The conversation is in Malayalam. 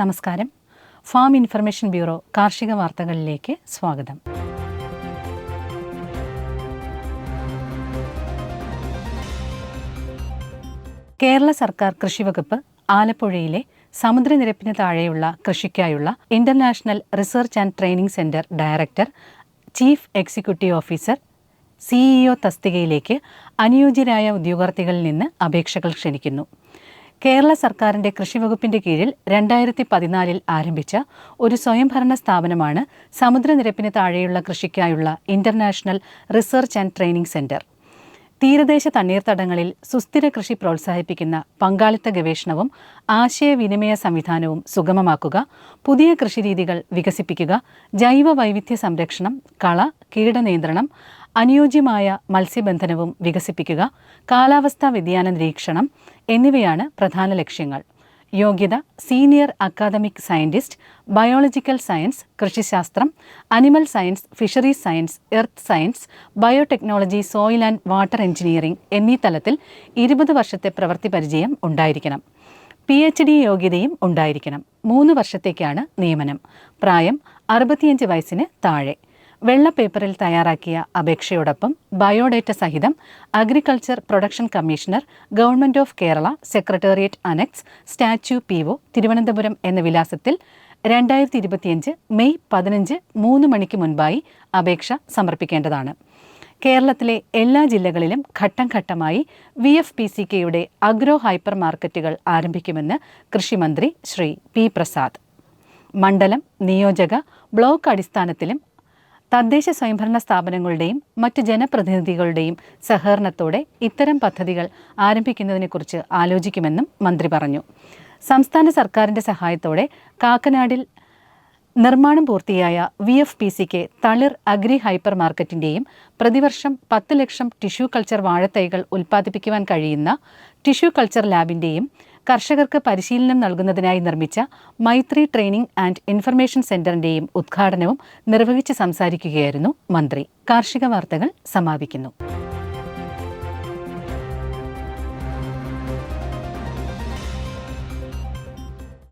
നമസ്കാരം. ഫാം ഇൻഫർമേഷൻ ബ്യൂറോ കാർഷിക വാർത്തകളിലേക്ക് സ്വാഗതം. കേരള സർക്കാർ കൃഷിവകുപ്പ് ആലപ്പുഴയിലെ സമുദ്രനിരപ്പിന് താഴെയുള്ള കൃഷിക്കായുള്ള international research and training centre director chief executive officer CEO തസ്തികയിലേക്ക് അനുയോജ്യരായ ഉദ്യോഗാർത്ഥികളിൽ നിന്ന് അപേക്ഷകൾ ക്ഷണിക്കുന്നു. കേരള സർക്കാരിന്റെ കൃഷിവകുപ്പിന്റെ കീഴിൽ രണ്ടായിരത്തി പതിനാലിൽ ആരംഭിച്ച ഒരു സ്വയംഭരണ സ്ഥാപനമാണ് സമുദ്രനിരപ്പിന് താഴെയുള്ള കൃഷിക്കായുള്ള international research and training centre. തീരദേശ തണ്ണീർത്തടങ്ങളിൽ സുസ്ഥിര കൃഷി പ്രോത്സാഹിപ്പിക്കുന്ന പങ്കാളിത്ത ഗവേഷണവും ആശയവിനിമയ സംവിധാനവും സുഗമമാക്കുക പുതിയ കൃഷിരീതികൾ വികസിപ്പിക്കുക ജൈവ വൈവിധ്യ സംരക്ഷണം കള കീടനിയന്ത്രണം അനുയോജ്യമായ മത്സ്യബന്ധനവും വികസിപ്പിക്കുക കാലാവസ്ഥാ വ്യതിയാന നിരീക്ഷണം എന്നിവയാണ് പ്രധാന ലക്ഷ്യങ്ങൾ. യോഗ്യത senior academic scientist biological science കൃഷിശാസ്ത്രം animal science fisheries science earth science biotechnology soil and water engineering എന്നീ തലത്തിൽ ഇരുപത് വർഷത്തെ പ്രവൃത്തി പരിചയം ഉണ്ടായിരിക്കണം. പി എച്ച് ഡി യോഗ്യതയും ഉണ്ടായിരിക്കണം. മൂന്ന് വർഷത്തേക്കാണ് നിയമനം. പ്രായം അറുപത്തിയഞ്ച് വയസ്സിന് താഴെ. വെള്ള പേപ്പറിൽ തയ്യാറാക്കിയ അപേക്ഷയോടൊപ്പം ബയോഡേറ്റ സഹിതം agriculture production commissioner government of Kerala secretariat annexe statue P O Thiruvananthapuram എന്ന വിലാസത്തിൽ രണ്ടായിരത്തി ഇരുപത്തിയഞ്ച് മെയ് പതിനഞ്ച് മൂന്ന് മണിക്ക് മുൻപായി അപേക്ഷ സമർപ്പിക്കേണ്ടതാണ്. കേരളത്തിലെ എല്ലാ ജില്ലകളിലും ഘട്ടം ഘട്ടമായി വി എഫ് പി സി കെയുടെ അഗ്രോ ഹൈപ്പർ മാർക്കറ്റുകൾ ആരംഭിക്കുമെന്ന് കൃഷിമന്ത്രി ശ്രീ പി പ്രസാദ്. മണ്ഡലം നിയോജക ബ്ലോക്ക് അടിസ്ഥാനത്തിലും തദ്ദേശ സ്വയംഭരണ സ്ഥാപനങ്ങളുടെയും മറ്റ് ജനപ്രതിനിധികളുടെയും സഹകരണത്തോടെ ഇത്തരം പദ്ധതികൾ ആരംഭിക്കുന്നതിനെക്കുറിച്ച് ആലോചിക്കുമെന്നും മന്ത്രി പറഞ്ഞു. സംസ്ഥാന സർക്കാരിന്റെ സഹായത്തോടെ കാക്കനാടിൽ നിർമ്മാണം പൂർത്തിയായ വി എഫ് പി സിക്ക് തളിർ അഗ്രി ഹൈപ്പർ മാർക്കറ്റിന്റെയും പ്രതിവർഷം പത്ത് ലക്ഷം ടിഷ്യൂ കൾച്ചർ വാഴത്തൈകൾ ഉൽപ്പാദിപ്പിക്കുവാൻ കഴിയുന്ന ടിഷ്യൂ കൾച്ചർ ലാബിന്റെയും കർഷകർക്ക് പരിശീലനം നൽകുന്നതിനായി നിർമ്മിച്ച മൈത്രി ട്രെയിനിംഗ് ആൻഡ് ഇൻഫർമേഷൻ സെന്ററിന്റെയും ഉദ്ഘാടനവും നിർവഹിച്ച് സംസാരിക്കുകയായിരുന്നു മന്ത്രി. കാർഷിക വാർത്തകൾ സമാപിക്കുന്നു.